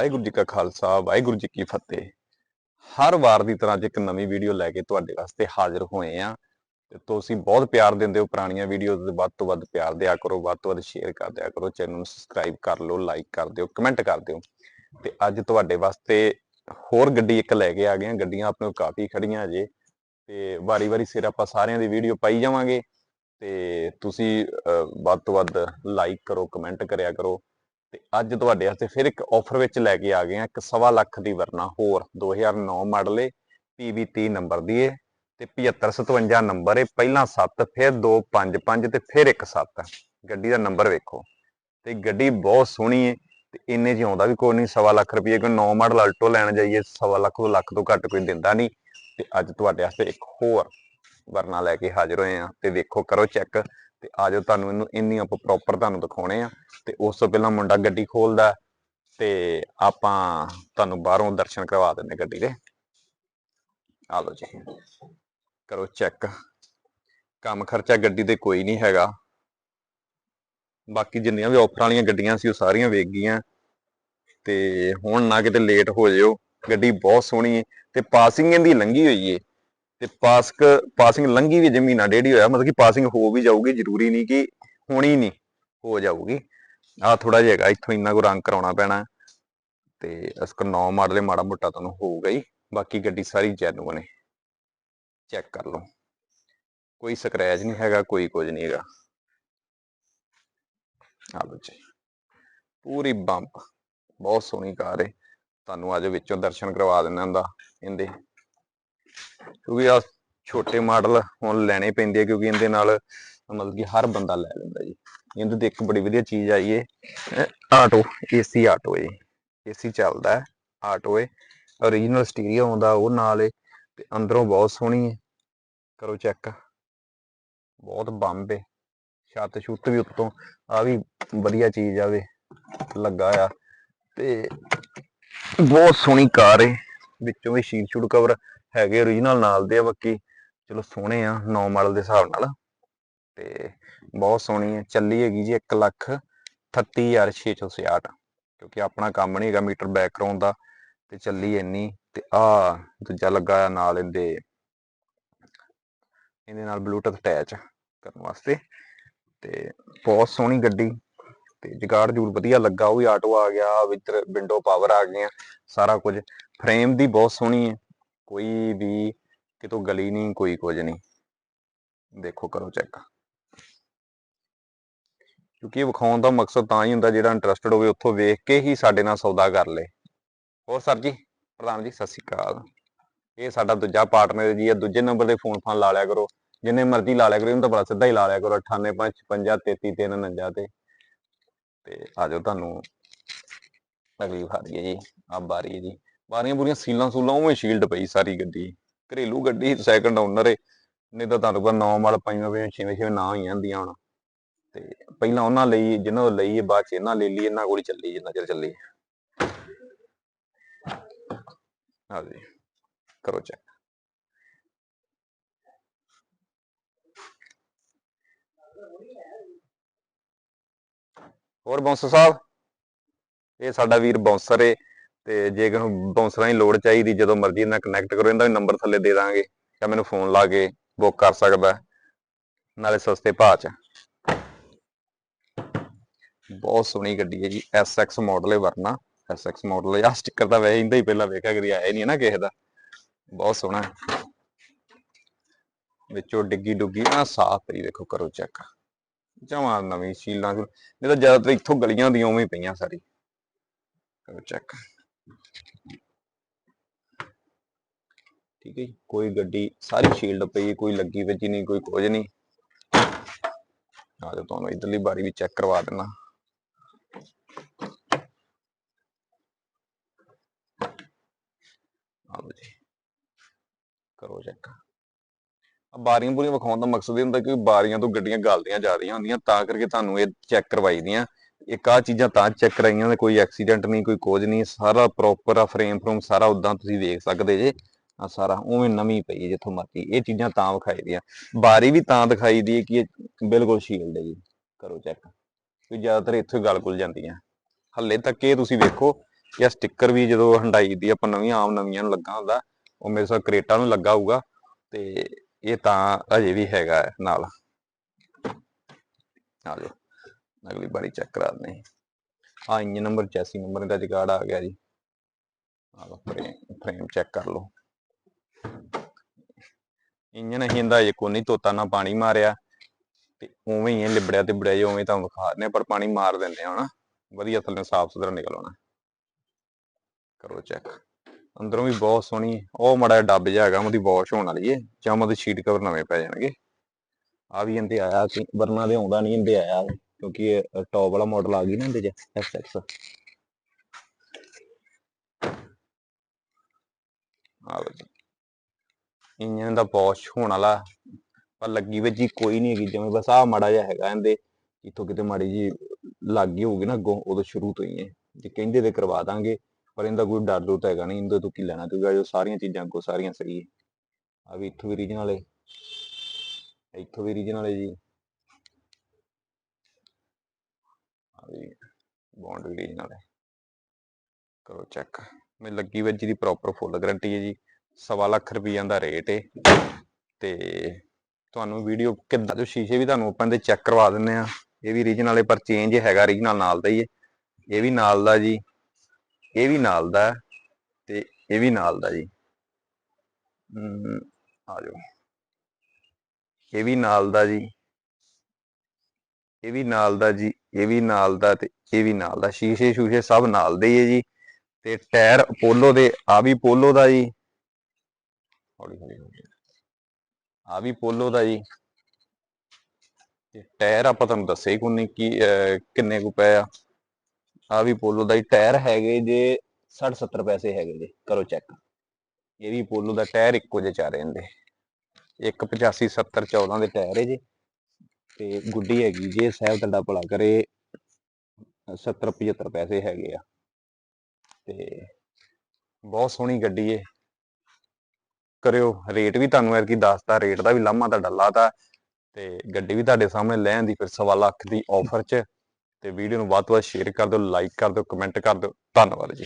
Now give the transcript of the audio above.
ਵਾਹਿਗੁਰੂ ਜੀ ਕਾ ਖਾਲਸਾ ਵਾਹਿਗੁਰੂ ਜੀ ਕੀ ਫਤਿਹ। ਹਰ ਵਾਰ ਦੀ ਤਰ੍ਹਾਂ ਅੱਜ ਇੱਕ ਨਵੀਂ ਵੀਡੀਓ ਲੈ ਕੇ ਤੁਹਾਡੇ ਵਾਸਤੇ ਹਾਜ਼ਰ ਹੋਏ ਆ। ਤੇ ਤੁਸੀਂ ਬਹੁਤ ਪਿਆਰ ਦਿੰਦੇ ਹੋ ਪੁਰਾਣੀਆਂ ਵੀਡੀਓਜ਼ ਦੇ ਵੱਧ ਤੋਂ ਵੱਧ ਪਿਆਰ ਦਿਆ ਕਰੋ ਵੱਧ ਤੋਂ ਵੱਧ ਸ਼ੇਅਰ ਕਰ ਦਿਆ ਕਰੋ ਚੈਨਲ ਨੂੰ ਸਬਸਕ੍ਰਾਈਬ ਕਰ ਲਓ ਲਾਈਕ ਕਰ ਦਿਓ ਕਮੈਂਟ ਕਰ ਦਿਓ। ਤੇ ਅੱਜ ਤੁਹਾਡੇ ਵਾਸਤੇ ਹੋਰ ਗੱਡੀ ਇੱਕ ਲੈ ਕੇ ਆ ਗਏ ਆ। ਗੱਡੀਆਂ ਆਪਣੇ ਕੋਲ ਕਾਫੀ ਖੜੀਆਂ ਅਜੇ। ਤੇ ਵਾਰੀ-ਵਾਰੀ ਸਿਰ ਆਪਾਂ ਸਾਰਿਆਂ ਦੀ ਵੀਡੀਓ ਪਾਈ ਜਾਵਾਂਗੇ। ਤੇ ਤੁਸੀਂ ਅਹ, ਵੱਧ ਤੋਂ ਵੱਧ ਲਾਈਕ ਕਰੋ ਕਮੈਂਟ ਕਰਿਆ ਕਰੋ। ਤੇ ਅੱਜ ਤੁਹਾਡੇ ਵਾਸਤੇ ਫਿਰ ਇੱਕ ਆਫਰ ਵਿੱਚ ਲੈ ਕੇ ਆ ਗਏ ਆ ਇੱਕ ਸਵਾ ਲੱਖ ਦੀ ਵਰਨਾ ਹੋਰ 2009 ਮਾਡਲ ਏ PV30 ਨੰਬਰ ਦੀ ਏ ਤੇ 7557 ਨੰਬਰ ਏ, ਪਹਿਲਾਂ 7 ਫਿਰ 255 ਤੇ ਫਿਰ ਇੱਕ 7 ਗੱਡੀ ਦਾ ਨੰਬਰ ਵੇਖੋ। ਤੇ ਗੱਡੀ ਬਹੁਤ ਸੋਹਣੀ ਏ ਤੇ ਇੰਨੇ ਚ ਆਉਂਦਾ ਵੀ ਕੋਈ ਨਹੀਂ, ਸਵਾ ਲੱਖ ਰੁਪਏ ਕੋਈ 9 ਮਾਡਲ ਅਲਟੋ ਲੈਣ ਜਾਈਏ, ਸਵਾ ਲੱਖ ਤੋਂ ਲੱਖ ਤੋਂ ਘੱਟ ਕੋਈ ਦਿੰਦਾ ਨਹੀਂ ਤੇ ਅੱਜ ਤੁਹਾਡੇ ਵਾਸਤੇ ਇੱਕ ਹੋਰ ਵਰਨਾ ਲੈ ਕੇ ਹਾਜ਼ਰ ਹੋਏ ਆ ਤੇ ਵੇਖੋ, ਕਰੋ ਚੈੱਕ ਤੇ ਆ ਜਾਓ, ਤੁਹਾਨੂੰ ਇਹਨੂੰ ਇੰਨੀ ਆਪਾਂ ਪ੍ਰੋਪਰ ਤੁਹਾਨੂੰ ਦਿਖਾਉਣੇ ਆ। ਤੇ ਉਸ ਤੋਂ ਪਹਿਲਾਂ ਮੁੰਡਾ ਗੱਡੀ ਖੋਲਦਾ ਤੇ ਆਪਾਂ ਤੁਹਾਨੂੰ ਬਾਹਰੋਂ ਦਰਸ਼ਨ ਕਰਵਾ ਦਿੰਦੇ ਗੱਡੀ ਦੇ। ਆ ਲਓ ਜੀ। ਕਰੋ ਚੈੱਕ ਕੰਮ ਖਰਚਾ ਗੱਡੀ ਤੇ ਕੋਈ ਨਹੀਂ ਹੈਗਾ। ਬਾਕੀ ਜਿੰਨੀਆਂ ਵੀ ਆਫਰ ਵਾਲੀਆਂ ਗੱਡੀਆਂ ਸੀ, ਉਹ ਸਾਰੀਆਂ ਵੇਚ ਗਈਆਂ। ਤੇ ਹੁਣ ਨਾ ਕਿਤੇ ਲੇਟ ਹੋ ਜਿਓ ਗੱਡੀ ਬਹੁਤ ਸੋਹਣੀ ਹੈ ਤੇ ਪਾਸਿੰਗ ਇਹਦੀ ਲੰਗੀ ਹੋਈ ਏ। ਤੇ ਪਾਸਕ, ਪਾਸਿੰਗ ਲੰਗੀ ਵੀ ਜੇ ਮਹੀਨਾ ਡੇਢ ਹੋਇਆ, ਮਤਲਬ ਕਿ ਪਾਸਿੰਗ ਹੋ ਵੀ ਜਾਊਗੀ, ਜ਼ਰੂਰੀ ਨਹੀਂ ਕਿ ਹੋਣੀ ਨਹੀਂ, ਹੋ ਜਾਊਗੀ। ਆ ਥੋੜਾ ਜਿਹਾ ਹੈਗਾ, ਇੱਥੋਂ ਇੰਨਾ ਕੋ ਰੰਗ ਕਰਾਉਣਾ ਪੈਣਾ। ਤੇ ਇਸ ਕੋ 9 ਮਾਡਲ ਮਾੜਾ ਮੋਟਾ ਤੁਹਾਨੂੰ ਹੋਊਗਾ ਹੀ ਬਾਕੀ ਗੱਡੀ ਸਾਰੀ ਜੈਨੂਨ ਹੈ ਚੈੱਕ ਕਰ ਲਓ। ਕੋਈ ਸਕ੍ਰੈਚ ਨਹੀਂ ਹੈਗਾ, ਕੋਈ ਕੁਝ ਨਹੀਂ ਹੈਗਾ। ਆ ਲਓ ਪੂਰੀ ਬੰਪ ਬਹੁਤ ਸੋਹਣੀ ਕਾਰ ਹੈ ਤੁਹਾਨੂੰ ਅੱਜ ਵਿੱਚੋਂ ਦਰਸ਼ਨ ਕਰਵਾ ਦਿੰਦਾ ਹੁੰਦਾ, ਇਹਦੇ। ਕਿਉਂਕਿ ਆ ਛੋਟੇ ਮਾਡਲ ਹੁਣ ਲੈਣੇ ਪੈਂਦੇ ਆ ਕਿਉਂਕਿ ਇਹਦੇ ਨਾਲ ਮਤਲਬ ਕਿ ਹਰ ਬੰਦਾ ਲੈ ਲੈਂਦਾ ਜੀ। ਇਹਦੇ ਤੇ ਇੱਕ ਬੜੀ ਵਧੀਆ ਚੀਜ਼ ਆਈ ਏ ਆਟੋ, ਏਸੀ ਆਟੋ ਏ। ਏਸੀ ਚੱਲਦਾ ਹੈ, ਆਟੋ ਏ। origignal ਸਟੀਰੀਓ ਆਉਂਦਾ, ਉਹ ਨਾਲ ਏ ਤੇ ਅੰਦਰੋਂ ਬਹੁਤ ਸੋਹਣੀ ਏ। ਕਰੋ ਚੈੱਕ ਬਹੁਤ ਬੰਬ ਏ। ਛੱਤ ਛੁੱਤ ਵੀ ਉੱਤੋਂ ਆ ਵੀ ਵਧੀਆ ਚੀਜ਼ ਆਵੇ ਲੱਗਾ ਆ। ਤੇ ਬਹੁਤ ਸੋਹਣੀ ਕਾਰ ਏ। ਵਿੱਚੋਂ ਵੀ ਸ਼ੀਟ ਸ਼ੂਟ ਕਵਰ ਹੈਗੇ origignal ਨਾਲ ਦੇ ਆ ਬਾਕੀ। ਚਲੋ ਸੋਹਣੇ ਆ 9 ਮਾਡਲ ਦੇ ਹਿਸਾਬ ਨਾਲ। ਤੇ ਬਹੁਤ ਸੋਹਣੀ ਹੈ ਚੱਲੀ ਹੈਗੀ ਜੀ 1 ਲੱਖ 38666 ਕਿਉਂਕਿ ਆਪਣਾ ਕੰਮ ਨਹੀਂ ਹੈਗਾ ਮੀਟਰ ਬੈਕ ਕਰਾਉਣ ਦਾ, ਤੇ ਚੱਲੀ ਇੰਨੀ। ਤੇ ਆ ਦੂਜਾ ਲੱਗਾ ਨਾਲ ਇਹਦੇ ਇਹਦੇ ਨਾਲ ਬਲੂਟੁੱਥ ਅਟੈਚ ਕਰਨ ਵਾਸਤੇ। ਤੇ ਬਹੁਤ ਸੋਹਣੀ ਗੱਡੀ। ਤੇ ਜਗਾੜ ਜੂੜ ਵਧੀਆ ਲੱਗਾ, ਉਹ ਵੀ ਆਟੋ ਆ ਗਿਆ ਵਿੱਚ ਵਿੰਡੋ ਪਾਵਰ ਆ ਗਈਆਂ, ਸਾਰਾ ਕੁਝ। ਫਰੇਮ ਦੀ ਬਹੁਤ ਸੋਹਣੀ ਹੈ ਕੋਈ ਵੀ ਕਿਤੋਂ ਗਲੀ ਨਹੀਂ ਕੋਈ ਕੁਝ ਨਹੀਂ ਦੇਖੋ ਕਰੋ ਚੈੱਕ। ਕਿਉਂਕਿ ਵਿਖਾਉਣ ਦਾ ਮਕਸਦ ਤਾਂ ਹੀ ਹੁੰਦਾ ਜਿਹੜਾ ਇੰਟਰਸਟਿਡ ਹੋਵੇ, ਉੱਥੋਂ ਵੇਖ ਕੇ ਹੀ ਸਾਡੇ ਨਾਲ ਸੌਦਾ ਕਰ ਲੇ। ਹੋਰ ਸਰ ਜੀ, ਪ੍ਰਧਾਨ ਜੀ, ਸਤਿ ਸ਼੍ਰੀ ਅਕਾਲ। ਇਹ ਸਾਡਾ ਦੂਜਾ ਪਾਰਟਨਰ ਜੀ ਆ ਦੂਜੇ ਨੰਬਰ ਦੇ ਫੋਨ ਫਾਨ ਲਾ ਲਿਆ ਕਰੋ। ਜਿੰਨੇ ਮਰਜ਼ੀ ਲਾ ਲਿਆ ਕਰੋ, ਇਹਨੂੰ ਤਾਂ ਬੜਾ ਸਿੱਧਾ ਹੀ ਲਾ ਲਿਆ ਕਰੋ 9855333349 ਤੇ। ਤੇ ਆਜੋ ਤੁਹਾਨੂੰ। ਅਗਲੀ ਵਾਰੀ ਹੈ ਜੀ, ਆ ਬਾਰੀ ਹੈ ਜੀ। ਬਾਰੀਆਂ ਬੁਰੀਆਂ ਸੀਲਾਂ ਸੂਲਾਂ ਉਵੇਂ ਸ਼ੀਲਡ ਪਈ ਸਾਰੀ ਗੱਡੀ। ਘਰੇਲੂ ਗੱਡੀ ਸੈਕੰਡ ਓਨਰ ਏ, ਨਹੀਂ ਤਾਂ ਤੁਹਾਨੂੰ ਪਤਾ 9 ਮਾਲ ਪਾਈਆਂ ਪਈਆਂ ਛੇਵੇਂ ਛੇਵੇਂ ਨਾ ਹੋਈਆਂ ਹੁੰਦੀਆਂ ਹੁਣ। ਤੇ ਪਹਿਲਾਂ ਉਹਨਾਂ ਲਈ, ਜਿਹਨਾਂ ਤੋਂ ਲਈ ਬਾਅਦ ਚ ਇਹਨਾਂ ਲੈ ਲਈ, ਇਹਨਾਂ ਕੋਲ ਚੱਲੀ, ਜਿੰਨਾ ਚਿਰ ਚੱਲੀ। ਹਾਂਜੀ ਕਰੋ ਚੈੱਕ ਹੋਰ ਬੌਂਸਰ ਸਾਹਿਬ, ਇਹ ਸਾਡਾ ਵੀਰ ਬੌਂਸਰ ਏ। ਤੇ ਜੇ ਕਿਸੇ ਨੂੰ ਦੀ ਲੋੜ ਚਾਹੀਦੀ, ਜਦੋਂ ਮਰਜ਼ੀ ਨਾਲ ਕਨੈਕਟ ਕਰੋ ਇਹਦਾ ਨੰਬਰ ਥੱਲੇ ਦੇ ਦਾਂਗੇ ਜਾਂ ਮੈਨੂੰ ਫੋਨ ਲਾ ਕੇ ਬੁੱਕ ਕਰ ਸਕਦਾ, ਨਾਲੇ ਸਸਤੇ ਭਾਅ ਚ। ਬਹੁਤ ਸੋਹਣੀ ਗੱਡੀ ਹੈ ਜੀ SX ਮਾਡਲ ਹੈ ਵਰਨਾ SX ਮਾਡਲ ਆ ਸਟicker ਤਾਂ ਵੈਸੇ ਇੰਦਾ ਹੀ ਪਹਿਲਾਂ ਵੇਖਿਆ, ਕਦੀ ਆਇਆ ਨਹੀਂ ਨਾ ਕਿਸੇ ਦਾ। ਬਹੁਤ ਸੋਹਣਾ। ਹੈ। ਵਿੱਚੋਂ ਡਿੱਗੀ ਡੁੱਗੀ ਨਾ ਸਾਫ਼ ਪਈ ਵੇਖੋ ਕਰੋ ਚੈੱਕ ਜਮਾਂ ਨਵੀਂ ਸ਼ੀਲਾਂ, ਨਹੀਂ ਤਾਂ ਜ਼ਿਆਦਾਤਰ ਇੱਥੋਂ ਗਲੀਆਂ ਦੀਆਂ ਉਵੇਂ ਪਈਆਂ ਸਾਰੀ। ਕਰੋ ਚੈੱਕ ਠੀਕ ਹੈ ਜੀ, ਕੋਈ ਗੱਡੀ ਸਾਰੀ ਸ਼ੀਲਡ ਪਈ ਕੋਈ ਲੱਗੀ ਵੱਜੀ ਨਹੀਂ, ਕੋਈ ਕੁਝ ਨਹੀਂ। ਆ ਜਾਓ ਤੁਹਾਨੂੰ ਇਧਰਲੀ ਬਾਰੀ ਵੀ ਚੈੱਕ ਕਰਵਾ ਦੇਣਾ ਆ ਜੀ, ਕਰੋ ਚੈੱਕ ਆ ਬਾਰੀਆਂ ਬੁਰੀਆਂ ਵਿਖਾਉਣ ਦਾ ਮਕਸਦ ਇਹ ਹੁੰਦਾ ਕਿ ਬਾਰੀਆਂ ਤੋਂ ਗੱਡੀਆਂ ਗਲਦੀਆਂ ਜਾ ਰਹੀਆਂ ਹੁੰਦੀਆਂ, ਤਾਂ ਕਰਕੇ ਤੁਹਾਨੂੰ ਇਹ ਚੈੱਕ ਕਰਵਾਈ ਦੀਆਂ। ਇੱਕ ਆ ਚੀਜ਼ਾਂ ਤਾਂ ਚੈੱਕ ਕਰਾਈਆਂ ਨੇ, ਕੋਈ ਐਕਸੀਡੈਂਟ ਨਹੀਂ, ਕੋਈ ਕੁਝ ਨਹੀਂ, ਸਾਰਾ ਪ੍ਰੋਪਰ ਆ ਫਰੇਮ ਫਰੂਮ ਸਾਰਾ ਉਦਾਂ ਤੁਸੀਂ ਵੇਖ ਸਕਦੇ ਜੇ। ਆ ਸਾਰਾ ਉਵੇਂ ਨਵੀਂ ਪਈ ਜਿੱਥੋਂ ਮਰਜ਼ੀ, ਇਹ ਚੀਜ਼ਾਂ ਤਾਂ ਵਿਖਾਈ ਦੀਆਂ। ਬਾਰੀ ਵੀ ਤਾਂ ਦਿਖਾਈ ਦੀ ਕਿ ਇਹ ਬਿਲਕੁਲ ਸ਼ੀਲਡ ਹੈ ਜੀ, ਕਰੋ ਚੈੱਕ ਕਿ ਜ਼ਿਆਦਾਤਰ ਇੱਥੋਂ ਹੀ ਗਲ ਗੁਲ ਜਾਂਦੀਆਂ ਹੱਲੇ ਤੱਕ ਇਹ ਤੁਸੀਂ ਵੇਖੋ ਇਹ ਸਟicker ਵੀ ਜਦੋਂ ਹੰਡਾਈ ਦੀ ਆਪਾਂ ਨਵੀਆਂ ਆਮ ਨਵੀਆਂ ਨੂੰ ਲੱਗਾ ਹੁੰਦਾ, ਉਹ ਮੇਰੇ ਸਾਹ ਕਰੇਟਾ ਨੂੰ ਲੱਗਾ ਹੋਊਗਾ, ਤੇ ਇਹ ਤਾਂ ਅਜੇ ਵੀ ਹੈਗਾ ਹੈ ਨਾਲ। ਆ ਜਾਓ। ਅਗਲੀ ਵਾਰੀ ਚੈੱਕ ਕਰਾ ਦਿੰਦੇ ਆ ਇੰਜਨ ਨੰਬਰ ਚੈਸੀ ਨੰਬਰ ਦਾ ਜਗਾੜ ਆ ਗਿਆ ਜੀ। ਆ ਲਓ ਫਰੇਮ ਫਰੇਮ ਚੈੱਕ ਕਰ ਲਓ। ਇੰਜਨ ਅਸੀਂ ਇਹਦਾ ਅਜੇ ਕੋਈ ਤੋਤਾ ਨਾ ਪਾਣੀ ਮਾਰਿਆ, ਤੇ ਉਵੇਂ ਹੀ ਇਹ ਲਿਬੜਿਆ ਤੇ ਬੜਿਆ ਉਵੇਂ ਤਾਂ ਵਿਖਾ ਰਹੇ ਪਰ ਪਾਣੀ ਮਾਰ ਦਿੰਦੇ ਆ ਹਨਾ। ਵਧੀਆ ਥੱਲੇ ਸਾਫ਼ ਸੁਥਰਾ ਨਿਕਲ ਆਉਣਾ। ਕਰੋ ਚੈੱਕ ਅੰਦਰੋਂ ਵੀ ਬਹੁਤ ਸੋਹਣੀ ਉਹ ਮੜਾ ਡੱਬ ਜਿਹਾ ਹੈਗਾ, ਉਹਦੀ ਵਾਸ਼ ਹੋਣ ਵਾਲੀ ਏ ਜਾਂ ਉਹਦੇ ਸ਼ੀਟ ਕਵਰ ਨਵੇਂ ਪੈ ਜਾਣਗੇ। ਆ ਵੀ ਇਹਦੇ ਆਇਆ ਕਿ ਵਰਨਾ ਦੇ ਆਉਂਦਾ ਨਹੀਂ, ਇਹਦੇ ਆਇਆ ਕਿਉਂਕਿ ਇਹ ਟੌਪ ਵਾਲਾ ਮਾਡਲ ਆ ਗਈ ਨਾ ਇਹਦੇ ਚ ਐਕਸ ਇੰਜਨ ਦਾ ਵਾਸ਼ ਹੋਣ ਵਾਲਾ, ਪਰ ਲੱਗੀ ਵਿੱਚ ਕੋਈ ਨਹੀਂ ਹੈਗੀ, ਜਿਵੇਂ ਬਸ ਆ ਮਾੜਾ ਜਿਹਾ ਹੈਗਾ ਇਹਦੇ ਇੱਥੋਂ ਕਿਤੇ ਮਾੜੀ ਜੀ ਲੱਗ ਗਈ ਹੋਊਗੀ ਨਾ ਅੱਗੋਂ, ਉਦੋਂ ਸ਼ੁਰੂ ਤੋਂ ਹੀ ਹੈ ਜੇ ਕਹਿੰਦੇ ਤੇ ਕਰਵਾ ਦਾਂਗੇ, ਪਰ ਇਹਦਾ ਕੋਈ ਡਰ ਡਰ ਤਾਂ ਹੈਗਾ ਨਹੀਂ ਇਹਦੇ ਤੋਂ ਕੀ ਲੈਣਾ, ਕਿਉਂਕਿ ਜੋ ਸਾਰੀਆਂ ਚੀਜ਼ਾਂ ਅੱਗੋਂ ਸਾਰੀਆਂ ਸਹੀ ਹੈ। ਆ ਵੀ ਇੱਥੋਂ ਵੀ ਰੀਜਨਲ ਹੈ। ਇੱਥੋਂ ਵੀ ਰੀਜਨਲ ਹੈ ਜੀ ਆ ਵੀ ਬੌਂਡ ਵੀ ਰੀਜਨਲ ਕਰੋ ਚੈੱਕ ਮੈਂ ਲੱਗੀ ਵਿੱਚ ਦੀ ਪ੍ਰੋਪਰ ਫੁੱਲ ਗਾਰੰਟੀ ਹੈ ਜੀ। ਸਵਾ ਲੱਖ ਰੁਪਈਆ ਦਾ ਰੇਟ ਹੈ ਤੇ ਤੁਹਾਨੂੰ ਵੀਡੀਓ ਕਿੱਦਾਂ ਜੋ ਸ਼ੀਸ਼ੇ ਵੀ ਤੁਹਾਨੂੰ ਆਪਾਂ ਦੇ ਚੈੱਕ ਕਰਵਾ ਦਿੰਨੇ ਆ। ਇਹ ਵੀ ਰੀਜਨਲ ਹੈ ਪਰ ਚੇਂਜ ਹੈਗਾ ਰੀਜਨਲ ਨਾਲ ਦਾ ਹੀ ਹੈ ਇਹ ਵੀ ਨਾਲ ਦਾ ਜੀ। ਇਹ ਵੀ ਨਾਲ ਦਾ। ਤੇ ਇਹ ਵੀ ਨਾਲ ਦਾ ਜੀ। ਆ ਜਾਓ। ਇਹ ਵੀ ਨਾਲ ਦਾ ਜੀ। ਇਹ ਵੀ ਨਾਲ ਦਾ ਜੀ, ਇਹ ਵੀ ਨਾਲ ਦਾ ਤੇ ਇਹ ਵੀ ਨਾਲ ਦਾ। ਸ਼ੀਸ਼ੇ ਸ਼ੂਸ਼ੇ ਸਭ ਨਾਲ ਦੇ ਹੀ ਹੈ ਜੀ। ਤੇ ਟਾਇਰ ਅਪੋਲੋ ਦੇ, ਆ ਵੀ ਪੋਲੋ ਦਾ ਜੀ। ਹੌਲੀ ਹੌਲੀ ਹੌਲੀ। ਆ ਵੀ ਪੋਲੋ ਦਾ ਜੀ। ਤੇ ਟਾਇਰ ਆਪਾਂ ਤੁਹਾਨੂੰ ਦੱਸੇ ਕੋਈ ਨਹੀਂ ਕਿ ਕਿੰਨੇ ਕੁ ਪਏ ਆ। ਆ ਵੀ ਪੋਲੋ ਦਾ ਹੀ ਟਾਇਰ ਹੈਗੇ ਜੇ 60 70 ਪੈਸੇ ਹੈਗੇ ਜੇ, ਕਰੋ ਚੈੱਕ। ਇਹ ਵੀ ਪੋਲੋ ਦਾ ਟਾਇਰ ਇੱਕੋ ਜਿਹੇ ਚਾਰੇ ਇਹਦੇ ਇੱਕ 85 70 14 ਦੇ ਟਾਇਰ ਹੈ ਜੀ। ਤੇ ਗੁੱਡੀ ਹੈਗੀ ਜੇ ਸਾਹਿਬ ਤੁਹਾਡਾ ਭਲਾ ਕਰੇ 70 75 ਪੈਸੇ ਹੈਗੇ ਆ। ਤੇ ਬਹੁਤ ਸੋਹਣੀ ਗੱਡੀ ਏ। ਕਰਿਓ ਰੇਟ ਵੀ ਤੁਹਾਨੂੰ ਐਰ ਕੀ ਦੱਸਦਾ ਰੇਟ ਦਾ ਵੀ ਲਾਮਾ ਤੁਹਾਡਾ ਲਾਤਾ। ਤੇ ਗੱਡੀ ਵੀ ਤੁਹਾਡੇ ਸਾਹਮਣੇ ਲੈਣ ਦੀ ਫਿਰ ਸਵਾ ਲੱਖ ਦੀ ਆਫਰ 'ਚ। ਤੇ ਵੀਡੀਓ ਨੂੰ ਵੱਧ ਤੋਂ ਵੱਧ ਸ਼ੇਅਰ ਕਰ ਦਿਓ ਲਾਈਕ ਕਰ ਦਿਓ ਕਮੈਂਟ ਕਰ ਦਿਓ। ਧੰਨਵਾਦ ਜੀ।